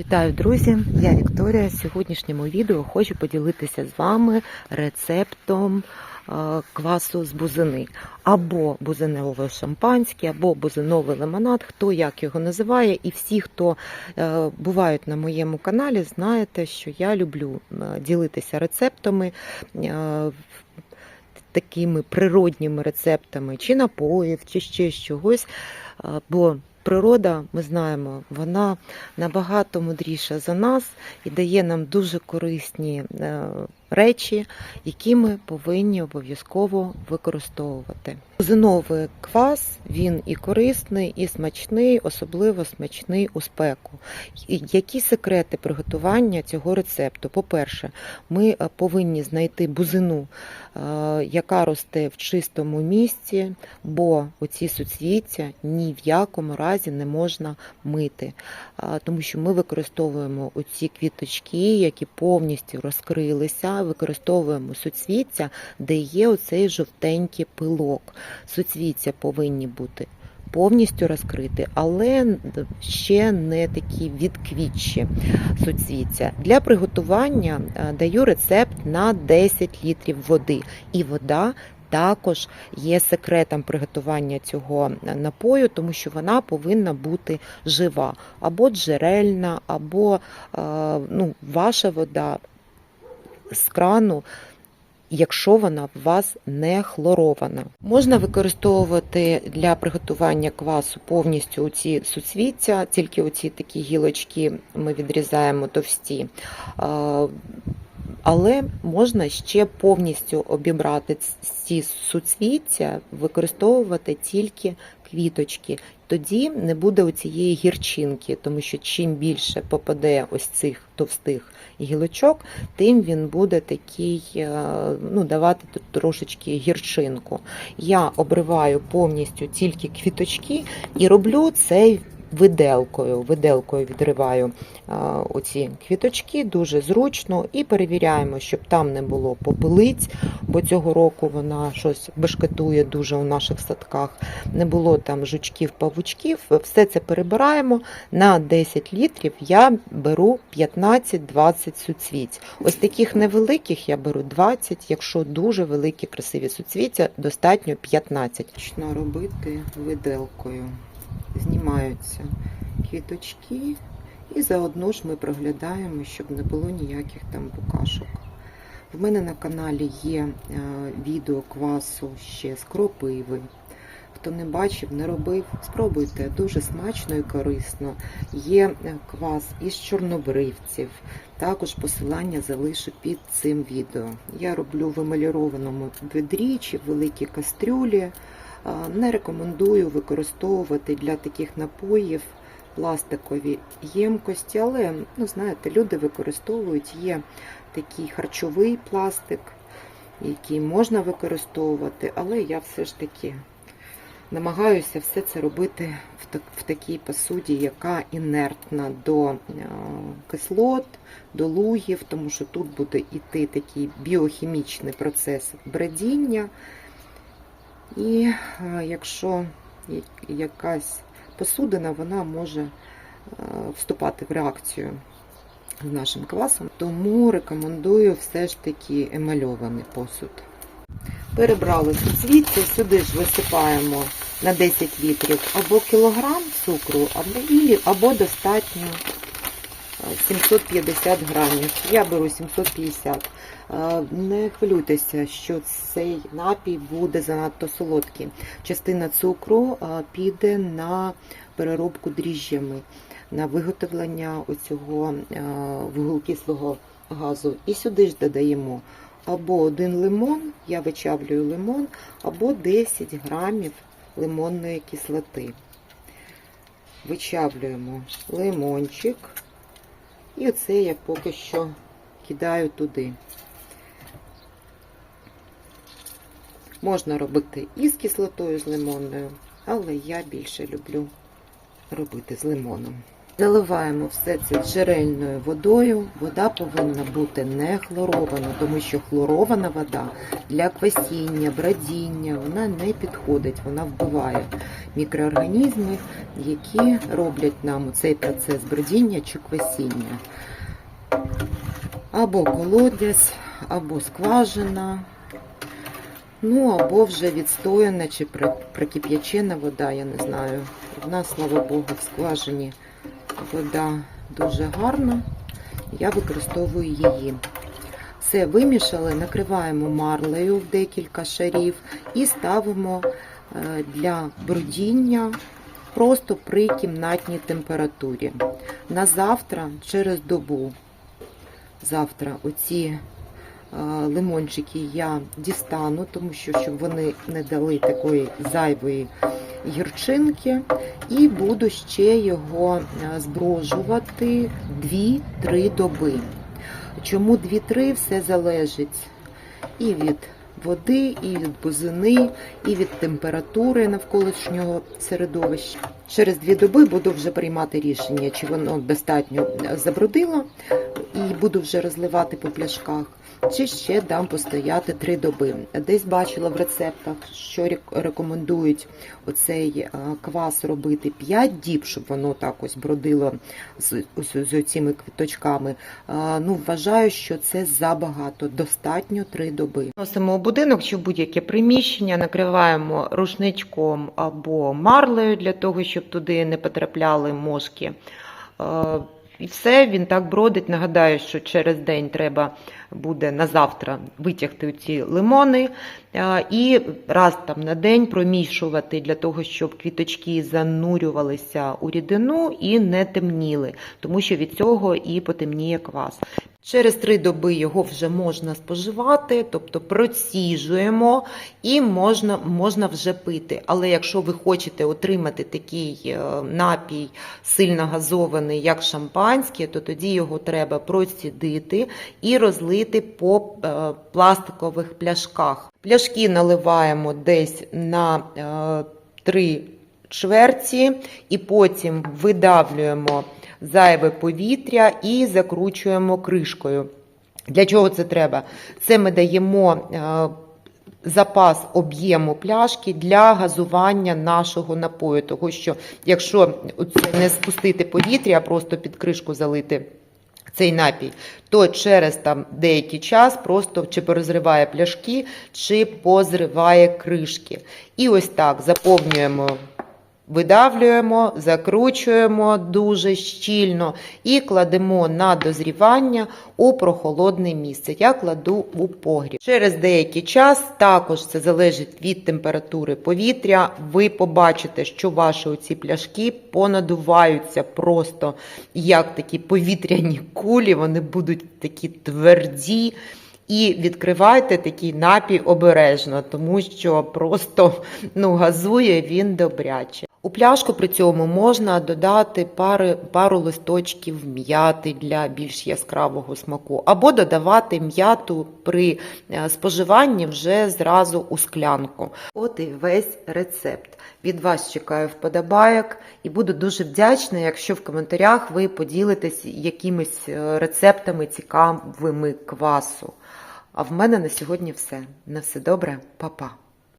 Вітаю, друзі! Я Вікторія. В сьогоднішньому відео хочу поділитися з вами рецептом е, квасу з бузини. Або бузинове шампанське, або бузиновий лимонад, хто як його називає. І всі, хто е, бувають на моєму каналі, знаєте, що я люблю е, ділитися рецептами. Такими природніми рецептами, чи напоїв, чи ще чогось. Бо природа, ми знаємо, вона набагато мудріша за нас і дає нам дуже корисні е, речі, які ми повинні обов'язково використовувати. Бузиновий квас він і корисний, і смачний, особливо смачний у спеку. Які секрети приготування цього рецепту? По-перше, ми е, повинні знайти бузину, е, яка росте в чистому місці, бо оці суцвіття ні в якому разі не можна мити, тому що ми використовуємо оці квіточки, які повністю розкрилися, використовуємо суцвіття, де є оцей жовтенький пилок. Суцвіття повинні бути повністю розкриті, але ще не такі відквітші суцвіття. Для приготування е, даю рецепт на 10 літрів води. І вода також є секретом приготування цього напою, тому що вона повинна бути жива, або джерельна, або е, ну, ваша вода з крану. Якщо вона у вас не хлорована, можна використовувати для приготування квасу повністю ці суцвіття, тільки оці такі гілочки ми відрізаємо товсті. Але можна ще повністю обібрати ці суцвіття, використовувати тільки квіточки. Тоді не буде оцієї гірчинки, тому що чим більше попаде ось цих товстих гілочок, тим він буде такий, е, ну, давати трошечки гірчинку. Я обриваю повністю тільки квіточки і роблю цей виделкою. Виделкою відриваю а, оці квіточки дуже зручно і перевіряємо, щоб там не було попелиць, бо цього року вона щось бешкетує дуже у наших садках. Не було там жучків, павучків. Все це перебираємо. На 10 літрів я беру 15-20 суцвіть. Ось таких невеликих я беру 20, якщо дуже великі красиві суцвіття, достатньо 15. Почну робити виделкою знімаються квіточки, і заодно ж ми проглядаємо, щоб не було ніяких там букашок. В мене на каналі є е, відео квасу ще з кропиви. Хто не бачив, не робив, спробуйте, дуже смачно і корисно. Є е, квас із чорнобривців. Також посилання залишу під цим відео. Я роблю в емалірованому ведрі чи в великій кастрюлі. Не рекомендую використовувати для таких напоїв пластикові ємкості, але, ну, знаєте, люди використовують, є такий харчовий пластик, який можна використовувати, але я все ж таки намагаюся все це робити в, так, в такій посуді, яка інертна до кислот, до лугів, тому що тут буде йти такий біохімічний процес бродіння. І якщо якась посудина, вона може вступати в реакцію з нашим квасом, тому рекомендую все ж таки емальований посуд. Перебрали суцвіття, сюди ж висипаємо на 10 літрів або кілограм цукру, або достатньо 750 грамів. Я беру 750. Не хвилюйтеся, що цей напій буде занадто солодкий. Частина цукру піде на переробку дріжджами, на виготовлення оцього вуглекислого газу. І сюди ж додаємо або один лимон, я вичавлюю лимон, або 10 грамів лимонної кислоти. Вичавлюємо лимончик. І оце я поки що кидаю туди. Можна робити і з кислотою, з лимонною, але я більше люблю робити з лимоном. Заливаємо все це джерельною водою. Вода повинна бути не хлорована, тому що хлорована вода для квасіння, бродіння вона не підходить, вона вбиває мікроорганізми, які роблять нам цей процес бродіння чи квасіння. Або колодязь, або скважина. Ну, або вже відстояна чи прокип'ячена вода, я не знаю. У нас, слава Богу, в скважині вода дуже гарна. Я використовую її. Все вимішали, накриваємо марлею в декілька шарів і ставимо е, для брудіння просто при кімнатній температурі. На завтра, через добу, завтра оці лимончики я дістану, тому що щоб вони не дали такої зайвої гірчинки, і буду ще його зброжувати 2-3 доби. Чому 2-3 все залежить і від води, і від бузини, і від температури навколишнього середовища. Через дві доби буду вже приймати рішення, чи воно достатньо забрудило, буду вже розливати по пляшках, чи ще дам постояти три доби. Десь бачила в рецептах, що рекомендують оцей е, квас робити 5 діб, щоб воно так ось бродило з, з, з цими квіточками. Е, Ну, вважаю, що це забагато. Достатньо три доби. Носимо у будинок чи будь-яке приміщення, накриваємо рушничком або марлею для того, щоб туди не потрапляли мошки. І все, він так бродить. Нагадаю, що через день треба буде на завтра витягти ці лимони і раз там на день промішувати для того, щоб квіточки занурювалися у рідину і не темніли, тому що від цього і потемніє квас. Через три доби його вже можна споживати, тобто проціжуємо і можна, можна вже пити. Але якщо ви хочете отримати такий е, напій сильно газований, як шампанське, то тоді його треба процідити і розлити по е, пластикових пляшках. Пляшки наливаємо десь на е, три чверті, і потім видавлюємо зайве повітря і закручуємо кришкою. Для чого це треба? Це ми даємо е, запас об'єму пляшки для газування нашого напою. Тому що якщо не спустити повітря, а просто під кришку залити цей напій, то через там деякий час просто чи порозриває пляшки, чи позриває кришки. І ось так заповнюємо Видавлюємо, закручуємо дуже щільно і кладемо на дозрівання у прохолодне місце. Я кладу у погріб. Через деякий час, також це залежить від температури повітря. Ви побачите, що ваші оці пляшки понадуваються просто як такі повітряні кулі, вони будуть такі тверді. І відкривайте такий напій обережно, тому що просто ну, газує він добряче. У пляшку при цьому можна додати пари, пару листочків м'яти для більш яскравого смаку, або додавати м'яту при е, споживанні вже зразу у склянку. От і весь рецепт. Від вас чекаю вподобайок і буду дуже вдячна, якщо в коментарях ви поділитесь якимись е, рецептами цікавими квасу. А в мене на сьогодні все. На все добре, Па-па.